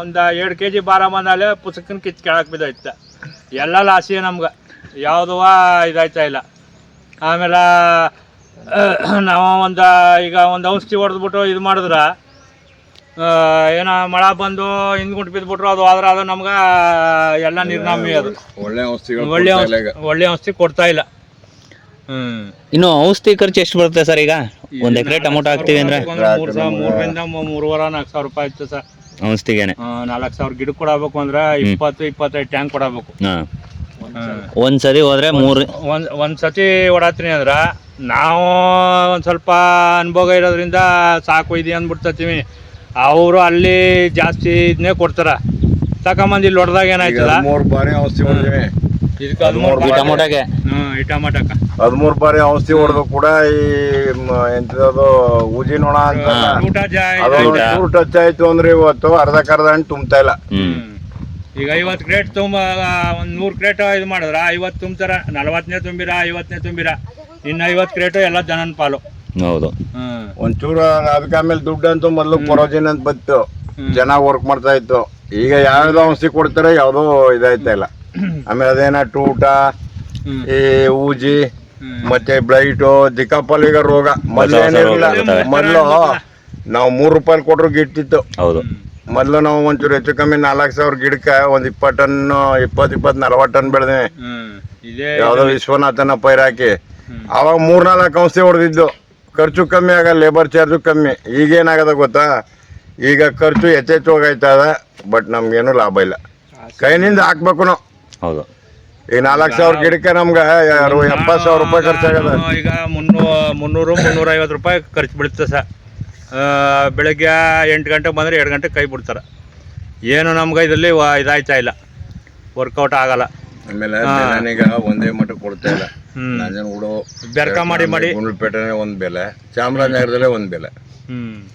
ಒಂದು ಎರಡು ಕೆ ಜಿ ಬಾರ ಬಂದಾಲೆ ಪುಸ್ತಕನ ಕಿತ್ ಕೆಳಕ್ ಬಿದ್ದೈತ ಎಲ್ಲ ಲಾಸಿ ನಮ್ಗೆ. ಯಾವುದೂ ಇದಾಯ್ತಾ ಇಲ್ಲ. ಆಮೇಲೆ ನಾವು ಒಂದು ಈಗ ಒಂದು ಔಷಧಿ ಹೊಡೆದ್ಬಿಟ್ಟು ಇದು ಮಾಡಿದ್ರೆ ಆ, ಏನೋ ಮಳೆ ಬಂದು ಹಿಂದ್ಗುಂಟು ಬಿದ್ದುಬಿಟ್ರು ಅದು ಆದ್ರೆ ಅದು ನಮ್ಗೆ ಎಲ್ಲ ನಿರ್ನಾಮಿ ಅದು. ಒಳ್ಳೆ ಒಳ್ಳೆ ಒಳ್ಳೆ ಔಷಧಿ ಕೊಡ್ತಾ ಇಲ್ಲ. ಹ್ಮ್. ಇನ್ನು ಔಷಧಿ ಖರ್ಚು ಎಷ್ಟು ಬರುತ್ತೆ ಸರ್ ಈಗ? ಒಂದ್ ಎಕರೆ ಟೊಮೊಟೊ ಹಾಕ್ತಿವಿ ಅಂದ್ರೆ? ಮೂರು ಸಾವಿರ ಮೂರರಿಂದ ಮೂರುವರೆ ನಾಲ್ಕು ಸಾವಿರ ರೂಪಾಯಿ ಆಯ್ತು ಸರ್. ಔಷಧಿಗೆನೆ. ನಾಲ್ಕು ಸಾವಿರ ಗಿಡ ಕೊಡಬೇಕು ಅಂದ್ರೆ ಇಪ್ಪತ್ತು ಇಪ್ಪತ್ತೈದು ಟ್ಯಾಂಕ್ ಕೊಡಬೇಕು. ಹಾಂ. ಒಂದು ಸರಿ ಹೋದ್ರೆ ಮೂರ್ ಒಂದ್ ಒಂದು ಸತಿ ಓಡಾತೀನಿ ಅಂದ್ರ ನಾವು ಒಂದ್ ಸ್ವಲ್ಪ ಅನುಭವ ಇರೋದ್ರಿಂದ ಸಾಕು ಇದೆ ಅಂದ್ಬಿಡ್ತೀವಿ ಅವರು ಅಲ್ಲಿ ಜಾಸ್ತಿ ಇದನ್ನೇ ಕೊಡ್ತಾರ. ತಕೊಂಬಂದ್ ಇಲ್ಲಿ ಹೊಡೆದಾಗ ಏನಾಯ್ತದ? ಹದಿಮೂರು ಬಾರಿ ಔಷಧಿ ಹೊಡೆದಿವಿ ಇದಕ್ಕೆ ಈ ಟೊಮೊಟೊಗೆ ಹ್ಞೂ ಈ ಟಮಾಟಕ ಹದಿಮೂರು ಬಾರಿ ಔಷಧಿ ಹೊಡೆದು ಕೂಡ ಈ ಮ- ಎಂತದದು ಊಜಿ ನೋಣ ಅಂತ ಊಟ ಅದು. ಚೂರು ಟಚ್ ಆಯ್ತು ಅಂದ್ರೆ ಇವತ್ತು ಅರ್ಧಕ್ಕರ್ಧ ಹಣ್ಣು ತುಂಬ್ತಾ ಇಲ್ಲ. ಈಗ ಐವತ್ತು ಕ್ರೇಟ್ ತುಂಬ ಒಂದು ನೂರು ಕ್ರೇಟ್ ಇದು ಮಾಡಿದ್ರ ಐವತ್ತು ತುಂಬ್ತಾರ ನಲವತ್ತನೇ ತುಂಬಿರ ಐವತ್ತನೇ ತುಂಬಿರ ಇನ್ನು ಐವತ್ತು ಕ್ರೇಟು ಎಲ್ಲ ಜನನ ಪಾಲು. ಹೌದು. ಒಂಚೂರು ಅದಕ್ಕೆ ಆಮೇಲೆ ದುಡ್ಡು ಅಂತೂ ಮೊದಲು ಕೊರೋಜಿನ್ ಅಂತ ಬಂತು. ಜನ ವರ್ಕ್ ಮಾಡ್ತಾ ಇತ್ತು. ಈಗ ಯಾವ್ದೋ ಔಷಧಿ ಕೊಡ್ತಾರೆ ಯಾವುದೋ ಇದಾಯ್ತಾ ಇಲ್ಲ ಆಮೇಲೆ ಅದೇನ ಟೂಟ. ಈ ಊಜಿ. ಮತ್ತೆ ಬ್ಲೈಟು ದಿಕ್ಕಾಪಲ್ಲಿಗ ರೋಗ. ಮೊದ್ಲು ಏನಿರಲಿಲ್ಲ ಬರ್ತವೆ. ಮೊದಲು ನಾವು ಮೂರು ರೂಪಾಯಿ ಕೊಟ್ರು ಗಿಟ್ಟಿತ್ತು. ಹೌದು. ಮೊದಲು ನಾವು ಒಂಚೂರು ಹೆಚ್ಚು ಕಮ್ಮಿ ನಾಲ್ಕು ಸಾವಿರ ಗಿಡಕ್ಕೆ ಒಂದು ಇಪ್ಪತ್ತು ಟನ್ ಇಪ್ಪತ್ತು ಇಪ್ಪತ್ತು ನಲವತ್ತು ಟನ್ ಬೆಳೆದಿವಿ. ಯಾವುದೋ ವಿಶ್ವನಾಥನ ಪೈರ್ ಹಾಕಿ. ಅವಾಗ ಮೂರ್ನಾಲ್ಕು ಔಷಧಿ ಹೊಡೆದಿದ್ದು. ಖರ್ಚು ಕಮ್ಮಿ ಆಗ ಲೇಬರ್ ಚಾರ್ಜು ಕಮ್ಮಿ. ಈಗೇನಾಗದ ಗೊತ್ತಾ? ಈಗ ಖರ್ಚು ಹೆಚ್ಚೆಚ್ಚು ಹೋಗೈತದ ಬಟ್ ನಮ್ಗೇನು ಲಾಭ ಇಲ್ಲ. ಕೈನಿಂದ ಹಾಕ್ಬೇಕು ನಾವು. ಹೌದು. ಈಗ ನಾಲ್ಕು ಸಾವಿರ ಗಿಡಕ್ಕೆ ನಮ್ಗೆ ಎಪ್ಪತ್ತು ಸಾವಿರ ರೂಪಾಯಿ ಖರ್ಚಾಗದ? ಈಗ ಮುನ್ನೂ ಮುನ್ನೂರು ಮುನ್ನೂರ ಐವತ್ತು ರೂಪಾಯಿ ಖರ್ಚು ಬೀಳುತ್ತೆ ಸರ್. ಬೆಳಗ್ಗೆ ಎಂಟು ಗಂಟೆಗೆ ಬಂದರೆ ಎರಡು ಗಂಟೆಗೆ ಕೈ ಬಿಡ್ತಾರೆ. ಏನು ನಮ್ಗೆ ಇದರಲ್ಲಿ ವ- ಇದಾಯ್ತಾ ಇಲ್ಲ. ವರ್ಕೌಟ್ ಆಗಲ್ಲ. ಆಮೇಲೆ ನನಗೆ ಒಂದೇ ಮಟ್ಟ ಕೊಡ್ತಾ ಇಲ್ಲ. ನಂಜನಗೂಡು ಬೆರ್ಕ ಮಾಡಿ ಮಾಡಿ. ಗುಂಡ್ಲುಪೇಟೆನೆ ಒಂದು ಬೆಲೆ. ಚಾಮರಾಜನಗರದಲ್ಲೇ ಒಂದು ಬೆಲೆ. ಹ್ಞೂ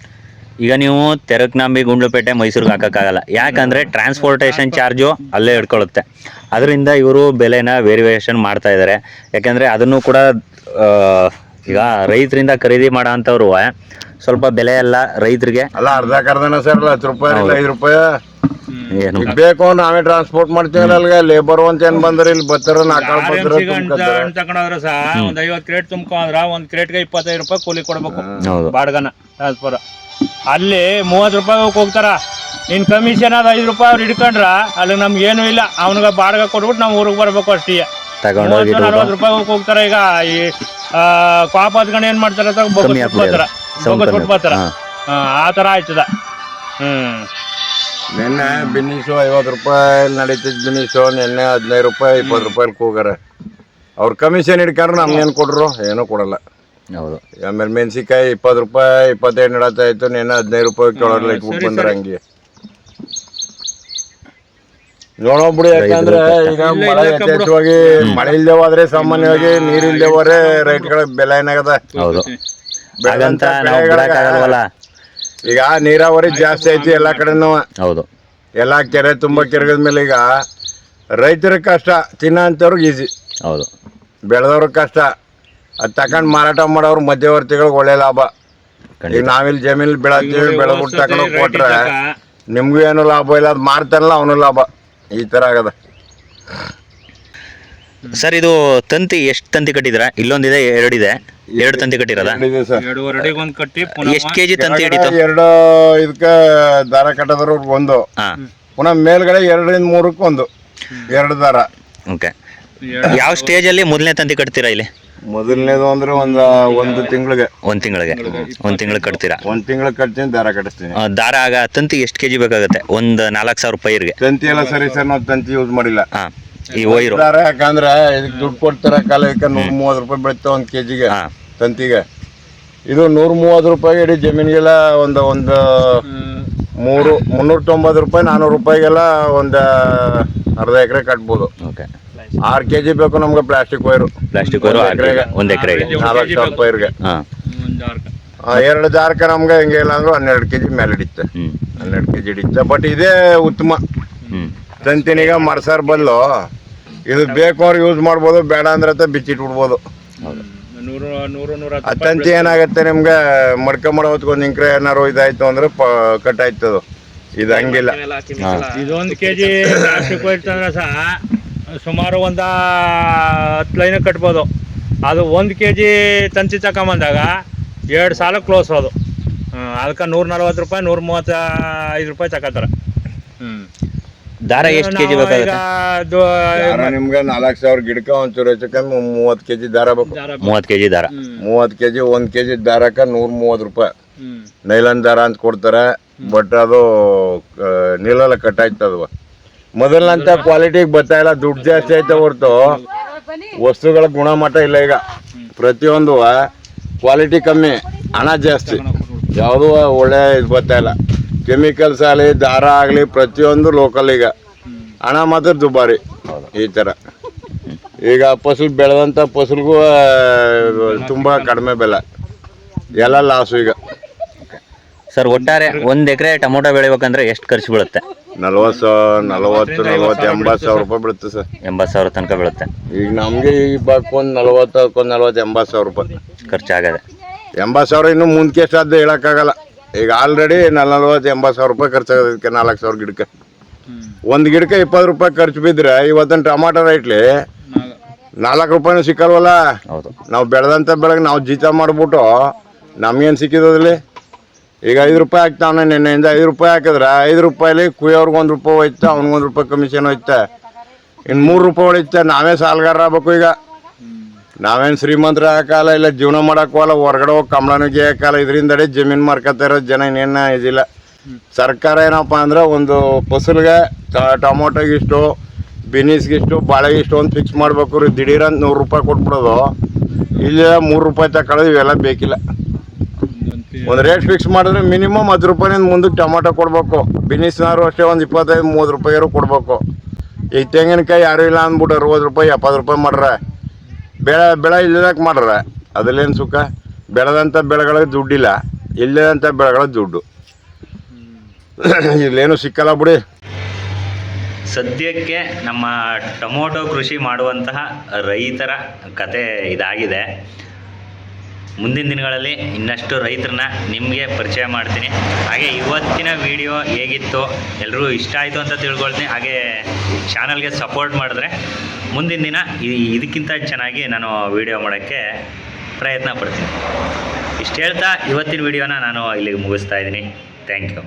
ಈಗ ನೀವು ತೆರಕ್ನಾಂಬಿ ಗುಂಡ್ಲುಪೇಟೆ ಮೈಸೂರಿಗೆ ಹಾಕೋಕ್ಕಾಗಲ್ಲ. ಯಾಕಂದರೆ ಟ್ರಾನ್ಸ್ಪೋರ್ಟೇಷನ್ ಚಾರ್ಜು ಅಲ್ಲೇ ಹಿಡ್ಕೊಳ್ಳುತ್ತೆ ಅದರಿಂದ ಇವರು ಬೆಲೆನ ವೇರಿಯೇಷನ್ ಮಾಡ್ತಾ ಇದ್ದಾರೆ ಯಾಕೆಂದರೆ ಅದನ್ನು ಕೂಡ ಈಗ ರೈತರಿಂದ ಖರೀದಿ ಮಾಡೋ ಅಂಥವ್ರು ಸ್ವಲ್ಪ ಬೆಲೆ ಎಲ್ಲ ರೈತರಿಗೆ. ಅಲ್ಲ ಅರ್ಧ ಕರ್ದನ ಸರ್ ಹತ್ತು ರೂಪಾಯಿ ಇಲ್ಲ ಐದು ರೂಪಾಯಿ. ಏನು ಬೇಕು ನಾವೇ ಟ್ರಾನ್ಸ್ಪೋರ್ಟ್ ಮಾಡ್ತೀವಿ ಅಲ್ಗ ಲೇಬರ್ ಅಂತ ಏನ್ ಬಂದ್ರೆ ಇಲ್ಲಿ ಬರ್ತಾರ ನಾಲ್ಕು ಬರ್ತಾರ ಸಿ ಗಂಟ ತಗೊಂಡ್ರೆ ಸಹ ಒಂದು ಐವತ್ತು ಕ್ರೇಟ್ ತುಂಬ್ಕೊಂಡ್ರ ಒಂದು ಕ್ರೇಟ್ಗೆ ಇಪ್ಪತ್ತೈದು ರೂಪಾಯಿ ಕೂಲಿ ಕೊಡ್ಬೇಕು. ಹೌದು. ಬಾಡ್ಗನ ಟ್ರಾನ್ಸ್ಫರ್ ಅಲ್ಲಿ ಮೂವತ್ತು ರೂಪಾಯಿ ಹೋಗ್ತಾರ ನಿನ್ ಕಮಿಷನ್ ಅದ ಐದು ರೂಪಾಯಿ ಅವ್ರು ಹಿಡ್ಕೊಂಡ್ರ ಅಲ್ಲಿ ನಮ್ಗೆ ಏನು ಇಲ್ಲ. ಅವ್ನಿಗೆ ಬಾಡ್ಗ ಕೊಟ್ಬಿಟ್ಟು ನಾವು ಊರಿಗೆ ಬರ್ಬೇಕು ಅಷ್ಟೇ ತಗೊಂಡೋಗಿ ಮೂವತ್ತು ನಲ್ವತ್ತು ರೂಪಾಯಿ ಹೋಗ್ತಾರೆ ಈಗ ಈ ಕಾಪ್ ಹತ್ಕೊಂಡು ಏನ್ ಮಾಡ್ತಾರೆ ಕಮ್ಮಿ ಹಾಂ. ಆ ತರ ಆಯ್ತದ. ಹ್ಮ್. ನಿನ್ನೆ ಬಿನ್ನಿಸು ಐವತ್ತು ರೂಪಾಯಿ ನಡೀತಿದ್ ಬಿನ್ನಿಸು ನಿನ್ನೆ ಹದಿನೈದು ರೂಪಾಯಿ ಇಪ್ಪತ್ತು ರೂಪಾಯಿ ಕೂಗಾರ. ಅವ್ರ ಕಮಿಷನ್ ಹಿಡ್ಕೊಂಡ್ರೆ ನಮ್ಗೇನು ಕೊಡ್ರು ಏನೂ ಕೊಡಲ್ಲ. ಹೌದು. ಆಮೇಲೆ ಮೆಣಸಿಕಾಯಿ ಇಪ್ಪತ್ತು ರೂಪಾಯಿ ಇಪ್ಪತ್ತೈದು ನಡತಾ ಇತ್ತು ನಿನ್ನೆ ಹದಿನೈದು ರೂಪಾಯಿ ಕೆಳಗಡೆ ಇಟ್ಬಿಟ್ಟು ಬಂದ್ರೆ ಹಂಗೆ. ನೋಡೋಬಿಡಿ ಯಾಕಂದ್ರೆ ಈಗ ಮಳೆ ಯಥೇಚ್ಛವಾಗಿ ಮಳೆ ಇಲ್ದೆ ಹೋದ್ರೆ ಸಾಮಾನ್ಯವಾಗಿ ನೀರ್ ಇಲ್ದೆ ಹೋದ್ರೆ ರೈಟ್ಗಳ ಬೆಲೆ ಏನಾಗದ? ಹೌದು. ಬೆಳೆದಂತ ಹಾಗಂತ ನಾವು ಬೆಳೆಗಳ- ಬಿಡಕ್ಕಾಗಲ್ವಲ್ಲ ಈಗ ನೀರಾವರಿ ಜಾಸ್ತಿ ಐತಿ ಎಲ್ಲಾ ಕಡೆನೂ. ಹೌದು. ಎಲ್ಲಾ ಕೆರೆ ತುಂಬಾ ಕೆರೆಗದ ಮೇಲೆ ಈಗ ರೈತರ ಕಷ್ಟ ತಿನ್ನ ಅಂತವ್ರಿಗೆ ಈಸಿ ಹೌದು. ಬೆಳೆದವ್ರ ಕಷ್ಟ. ಅದ್ ತಕೊಂಡ್ ಮಾರಾಟ ಮಾಡೋರು ಮಧ್ಯವರ್ತಿಗಳಿಗೆ ಒಳ್ಳೆ ಲಾಭ. ಈಗ ನಾವಿಲ್ಲಿ ಜಮೀನ್ ಬೆಳಿ ಬೆಳೆದ್ಬಿಟ್ಟು ತಗೊಂಡ್ ಹೋಗ್ ಕೊಟ್ರೆ ನಿಮ್ಗೂ ಏನು ಲಾಭ ಇಲ್ಲ ಅದು ಮಾರ್ತಾನಲ್ಲ ಅವನು ಲಾಭ. ಈ ತರ ಆಗದ. ಸರ್ ಇದು ತಂತಿ ಎಷ್ಟು ತಂತಿ ಕಟ್ಟಿದ್ರ ಇಲ್ಲೊಂದಿದೆ ಎರಡಿದೆ. ಎರಡು ತಂತಿ ಕಟ್ಟಿರೋದಾ? ಇದೆ ಸರ್. ಎರಡೂವರೆ ಅಡಿಗೆ ಒಂದು ಕಟ್ಟಿ ಪುನಃ ಎಷ್ಟು ಕೆಜಿ ತಂತಿ ಹಿಡಿತು? ಎರಡು ಇದಕ್ಕೆ ದಾರ ಕಟ್ಟದ್ರ ಒಂದು. ಹಾಂ. ಪುನಃ ಮೇಲ್ಗಡೆ ಎರಡರಿಂದ ಮೂರಕ್ಕೆ ಒಂದು. ಎರಡು ದಾರ. ಓಕೆ. ಯಾವ ಸ್ಟೇಜಲ್ಲಿ ಮೊದಲನೇ ತಂತಿ ಕಟ್ತೀರಾ ಇಲ್ಲಿ? ಮೊದಲನೇದು ಅಂದ್ರೆ ಒಂದ್ ಒಂದು ತಿಂಗಳಿಗೆ. ಒಂದ್ ತಿಂಗಳಿಗೆ. ಒಂದ್ ತಿಂಗಳಿಗೆ ಕಟ್ತೀರಾ? ಒಂದ್ ತಿಂಗಳಿಗೆ ಕಟ್ತೀನಿ ದಾರ ಕಟ್ಟಿಸ್ತೀನಿ. ಆ, ದಾರ ಆಗ ತಂತಿ ಎಷ್ಟು ಕೆಜಿ ಬೇಕಾಗುತ್ತೆ? ಒಂದು ನಾಲ್ಕು ಸಾವಿರ ರೂಪಾಯಿಗೆ ತಂತಿ ಎಲ್ಲ ಸರಿ ಸರ್ ನಾವು ತಂತಿ ಯೂಸ್ ಮಾಡಿಲ್ಲ. ಹಾಂ ಈ ವೈರು. ದಾರ ಯಾಕಂದ್ರೆ ಇದಕ್ಕೆ ದುಡ್ಡು ಕೊಡ್ತಾರ ಕಾಲಕ್ಕೆ ನೂರ ಮೂವತ್ತು ರೂಪಾಯಿ ಬೆಳಿತ ಒಂದ್ ಕೆಜಿಗೆ. ಹಾಂ. ತಂತಿಗೆ. ಇದು ನೂರ ಮೂವತ್ತು ರೂಪಾಯಿ ಇಡೀ ಜಮೀನಿಗೆಲ್ಲ ಒಂದು ಒಂದು ಮೂರು ಮುನ್ನೂರ ತೊಂಬತ್ತು ರೂಪಾಯಿ ನಾನ್ನೂರು ರೂಪಾಯಿಗೆಲ್ಲ ಒಂದು ಅರ್ಧ ಎಕರೆ ಕಟ್ಬೋದು. ಓಕೆ ಆರು ಕೆ ಜಿ ಬೇಕು ನಮ್ಗೆ ಪ್ಲಾಸ್ಟಿಕ್ ವೈರು ಪ್ಲಾಸ್ಟಿಕ್ ವೈರು ಎಕರೆಗೆ. ಒಂದು ಎಕರೆಗೆ. ನಾಲ್ಕು ಸಾವಿರ ವೈರ್ಗೆ ಹಾಂ. ಎರಡು ಜಾರ್ಕ ನಮ್ಗೆ ಹಿಂಗೆ ಇಲ್ಲ ಅಂದ್ರೆ ಹನ್ನೆರಡು ಕೆ ಜಿ ಮೇಲೆ ಹಿಡಿತ್ತೆ. ಹನ್ನೆರಡು ಕೆ ಜಿ ಹಿಡಿತ್ತೆ. ಬಟ್ ಇದೇ ಉತ್ತಮ. ತಂತಿನೀಗ ಮರ್ಸಾರ್ ಬಲ್ಲು. ಇದು ಬೇಕು ಅವ್ರು ಯೂಸ್ ಮಾಡ್ಬೋದು ಬೇಡ ಅಂದ್ರೆ ಬಿಚ್ಚಿಟ್ಬಿಡ್ಬೋದು ತಂತಿ ಏನಾಗುತ್ತೆ ನಿಮ್ಗೆ? ಮಡ್ಕ ಮಾಡೋ ಹೊತ್ಕೊಂಡು ಒಂದು ಇಂಕ್ರೆ ಏನಾರು ಇದಾಯ್ತು ಅಂದ್ರೆ ಪ ಕಟ್ ಆಯ್ತದು. ಇದು ಹಂಗಿಲ್ಲ. ಇದೊಂದು ಕೆ ಜಿ ಸಹ ಸುಮಾರು ಒಂದು ಹತ್ತು ಲೈನ್ ಕಟ್ಬೋದು. ಅದು ಒಂದು ಕೆ ಜಿ ತಂತಿ ತಗೊಂಬಂದಾಗ ಎರಡು ಸಾಲ ಕ್ಲೋಸ್ ಅದು. ಅದಕ್ಕೆ ನೂರ ನಲ್ವತ್ತು ರೂಪಾಯಿ ನೂರ ಮೂವತ್ತ ಐದು ರೂಪಾಯಿ ತಗೋತಾರೆ ದಾರ ಎಷ್ಟು ಕೆ ಜಿ ನಾವು ಬೇಕಾಗುತ್ತೆ ನಿಮ್ಗೆ ನಾಲ್ಕು ಸಾವಿರ ಗಿಡಕ್ಕೆ ಒಂಚೂರು ಹೆಚ್ಚು ಕಮ್ಮಿ ಮೂವತ್ತು ಕೆ ಜಿ ದಾರ ಬೇಕು. ಮೂವತ್ತು ಕೆ ಜಿ ದಾರ. ಮೂವತ್ತು ಕೆ ಜಿ ಒಂದು ಕೆ ಜಿ ದಾರಕ್ಕೆ ನೂರ ಮೂವತ್ತು ರೂಪಾಯಿ. ನೈಲಾನ್ ದಾರ ಅಂತ ಕೊಡ್ತಾರೆ. ಬಟ್ ಅದು ನೀಲಲ್ಲ ನೀಲೆಲ್ಲ ಕಟ್ ಆಯ್ತದವ. ಮೊದಲಿನಂತ ಕ್ವಾಲಿಟಿಗೆ ಬರ್ತಾ ಇಲ್ಲ, ದುಡ್ಡು ಜಾಸ್ತಿ ಐತೆ ಹೊರತು. ವಸ್ತುಗಳ ಗುಣಮಟ್ಟ ಇಲ್ಲ ಈಗ. ಪ್ರತಿಯೊಂದು ಕ್ವಾಲಿಟಿ ಕಮ್ಮಿ, ಹಣ ಜಾಸ್ತಿ. ಯಾವುದೂ ಒಳ್ಳೆ ಇದು ಬರ್ತಾ ಇಲ್ಲ. ಕೆಮಿಕಲ್ಸ್ ಆಗಲಿ, ದಾರ ಆಗಲಿ, ಪ್ರತಿಯೊಂದು ಲೋಕಲ್ ಈಗ. ಹಣ ಮಾತ್ರ ದುಬಾರಿ, ಈ ಥರ ಈಗ ಫಸಲು ಬೆಳೆದಂಥ ಫಸಲ್ಗೂ ತುಂಬ ಕಡಿಮೆ ಬೆಲೆ. ಎಲ್ಲ ಲಾಸು ಈಗ. ಸರ್, ಒಟ್ಟಾರೆ ಒಂದು ಎಕರೆ ಟೊಮೊಟೊ ಬೆಳಿಬೇಕಂದ್ರೆ ಎಷ್ಟು ಖರ್ಚು ಬೀಳುತ್ತೆ? ನಲ್ವತ್ತು ಸಾವಿರ ನಲವತ್ತು ನಲವತ್ತು ಎಂಬತ್ತು ಸಾವಿರ ರೂಪಾಯಿ ಬೀಳುತ್ತೆ ಸರ್. ಎಂಬತ್ತು ಸಾವಿರ ತನಕ ಬೀಳುತ್ತೆ. ಈಗ ನಮಗೆ ಈ ಭಾಗಕ್ಕೊಂದು ನಲವತ್ತು ಅದಕ್ಕೊಂದು ನಲ್ವತ್ತು ಎಂಬತ್ತು ಸಾವಿರ ರೂಪಾಯಿ. ಖರ್ಚಾಗದೆ. ಎಂಬತ್ತು ಸಾವಿರ ಇನ್ನೂ ಮುಂದಕ್ಕೆ ಎಷ್ಟಾದ್ದು ಹೇಳೋಕ್ಕಾಗಲ್ಲ. ಈಗ ಆಲ್ರೆಡಿ ನಲ್ವತ್ತು ಎಂಬತ್ತು ಸಾವಿರ ರೂಪಾಯಿ ಖರ್ಚಾಗೋದಕ್ಕೆ ನಾಲ್ಕು ಸಾವಿರ ಗಿಡಕ್ಕೆ. ಒಂದು ಗಿಡಕ್ಕೆ ಇಪ್ಪತ್ತು ರೂಪಾಯಿ ಖರ್ಚು ಬಿದ್ದರೆ ಇವತ್ತಿನ ಟಮಾಟೋ ರೈಟ್ಲಿ ನಾಲ್ಕು ರೂಪಾಯಿನೂ ಸಿಕ್ಕಲ್ವಲ್ಲ? ಹೌದು. ನಾವು ಬೆಳೆದಂಥ ಬೆಳೆಗೆ ನಾವು ಜೀತ ಮಾಡಿಬಿಟ್ಟು ನಮ್ಗೇನು ಸಿಕ್ಕಿದಲ್ಲಿ ಈಗ ಐದು ರೂಪಾಯಿ ಹಾಕ್ತಾವನ ನಿನ್ನೆಯಿಂದ ಐದು ರೂಪಾಯಿ ಹಾಕಿದ್ರೆ ಐದು ರೂಪಾಯಿಲಿ ಕುಯ್ಯೋರ್ಗೆ ಒಂದು ರೂಪಾಯಿ ಹೋಯ್ತಾ ಅವ್ನಿಗೊಂದು ರೂಪಾಯಿ ಕಮಿಷನ್ ಹೋಯ್ತು. ಇನ್ನು ಮೂರು ರೂಪಾಯಿ ಹೊಡಿತಾ ನಾವೇ ಸಾಲಗಾರ ಆಗ್ಬೇಕು ಈಗ. ನಾವೇನು ಶ್ರೀಮಂತರ ಹಾಕಲ್ಲ ಇಲ್ಲ ಜೀವನ ಮಾಡೋಕ್ಕಲ್ಲ ಹೊರಗಡೆ ಹೋಗಿ ಕಂಬಳನಿಗೆ ಹಾಕಲ್ಲ ಇದರಿಂದಡೆ ಜಮೀನು ಮಾರ್ಕೋತ ಇರೋ ಜನ ಇನ್ನೇನು ಇದಿಲ್ಲ. ಸರ್ಕಾರ ಏನಪ್ಪ ಅಂದ್ರೆ ಒಂದು ಫಸಲ್ಗೆ ಟೊಮೊಟೊಗೆ ಇಷ್ಟು, ಬಿನೀಸ್ಗೆ ಇಷ್ಟು, ಬಾಳೆಗೆ ಇಷ್ಟು ಒಂದು ಫಿಕ್ಸ್ ಮಾಡ್ಬೇಕು ರೀ ದಿಢೀರ್ ಅಂತ ನೂರು ರೂಪಾಯಿ ಕೊಟ್ಬಿಡೋದು. ಇಲ್ಲ ಮೂರು ರೂಪಾಯಿ ತಗೊಳ್ಳೋದು ಇವೆಲ್ಲ ಬೇಕಿಲ್ಲ. ಒಂದು ರೇಟ್ ಫಿಕ್ಸ್ ಮಾಡಿದ್ರೆ ಮಿನಿಮಮ್ ಹತ್ತು ರೂಪಾಯಿಂದ ಮುಂದಕ್ಕೆ ಟೊಮಾಟೊ ಕೊಡಬೇಕು. ಬಿನಿಸ್ನಾರು ಅಷ್ಟೇ ಒಂದು ಇಪ್ಪತ್ತೈದು, ಮೂವತ್ತು ರೂಪಾಯಿರು ಕೊಡಬೇಕು. ಈ ತೆಂಗಿನಕಾಯಿ ಯಾರು ಇಲ್ಲ ಅಂದ್ಬಿಟ್ಟು ಅರವತ್ತು ರೂಪಾಯಿ, ಎಪ್ಪತ್ತು ರೂಪಾಯಿ ಮಾಡ್ರೆ. ಬೆಳೆ ಬೆಳೆ ಇಲ್ಲದಕ್ಕೆ ಮಾಡ್ರೆ. ಅದರಲ್ಲೇನು ಸುಖ? ಬೆಳೆದಂಥ ಬೆಳೆಗಳಿಗೆ ದುಡ್ಡಿಲ್ಲ. ಇಲ್ಲದಂಥ ಬೆಳೆಗಳ ದುಡ್ಡು. ಇಲ್ಲೇನು ಸಿಕ್ಕಲ್ಲ ಬಿಡಿ. ಸದ್ಯಕ್ಕೆ ನಮ್ಮ ಟೊಮೊಟೊ ಕೃಷಿ ಮಾಡುವಂತಹ ರೈತರ ಕತೆ ಇದಾಗಿದೆ. ಮುಂದಿನ ದಿನಗಳಲ್ಲಿ ಇನ್ನಷ್ಟು ರೈತರನ್ನ ನಿಮಗೆ ಪರಿಚಯ ಮಾಡ್ತೀನಿ. ಹಾಗೆ ಇವತ್ತಿನ ವಿಡಿಯೋ ಹೇಗಿತ್ತು ಎಲ್ಲರೂ ಇಷ್ಟ ಆಯಿತು ಅಂತ ತಿಳ್ಕೊಳ್ತೀನಿ. ಹಾಗೆ ಚಾನಲ್ಗೆ ಸಪೋರ್ಟ್ ಮಾಡಿದ್ರೆ ಮುಂದಿನ ದಿನ ಇದಕ್ಕಿಂತ ಚೆನ್ನಾಗಿ ನಾನು ವಿಡಿಯೋ ಮಾಡೋಕ್ಕೆ ಪ್ರಯತ್ನ ಪಡ್ತೀನಿ. ಇಷ್ಟು ಹೇಳ್ತಾ ಇವತ್ತಿನ ವಿಡಿಯೋನ ನಾನು ಇಲ್ಲಿಗೆ ಮುಗಿಸ್ತಾ ಇದ್ದೀನಿ. Thank you